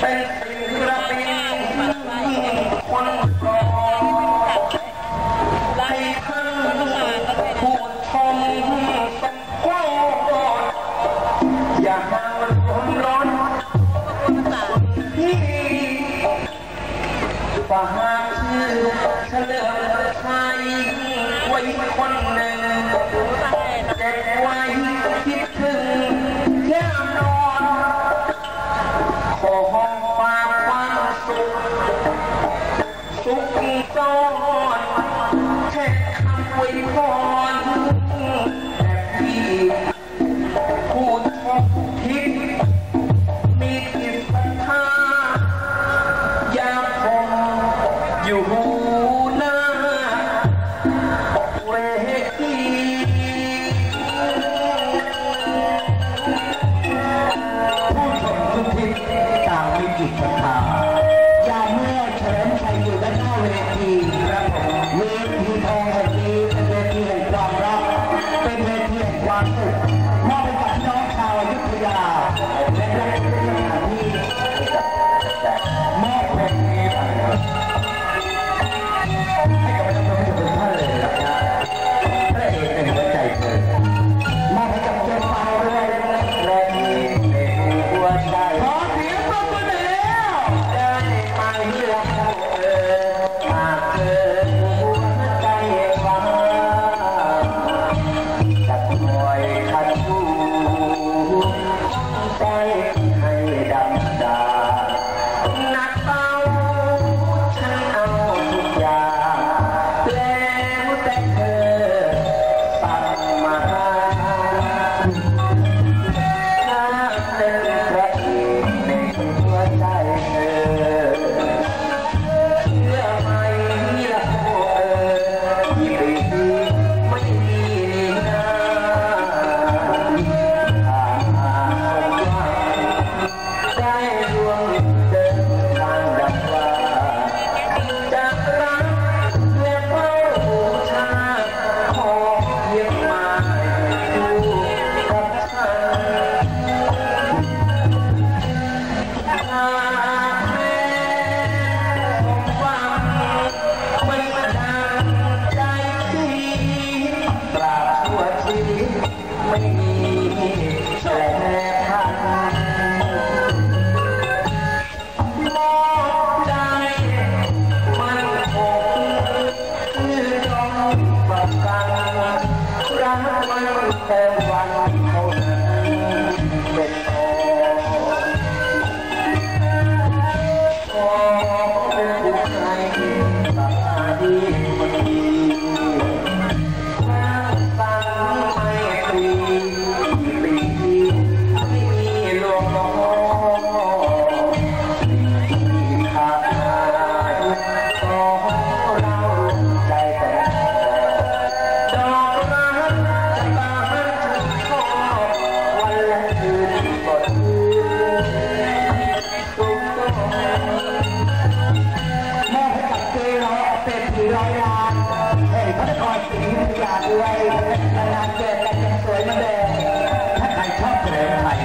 เป็นศิลปินคนกรองให้ท่านผู้ชมต้องโคตรอย่าหามันผมร้อนที่ฝากชื่อเฉลิมชัยไว้คนหนึ่ง อนแค่คำอวยพรแต่พี่พูดชอบคิดมีจิตศรัทธายาคงอยู่หน้าเวทีผู้ชมทุกทิศต่างมีจิตศรัทธา มอบให้กับพี่น้องชาวอยุธยา รอยยานเฮ้ยพระนครศรีอยุธยาด้วยนานเจอกันยังสวยมืนเดิมถ้าใครชอบเฉลิมไทย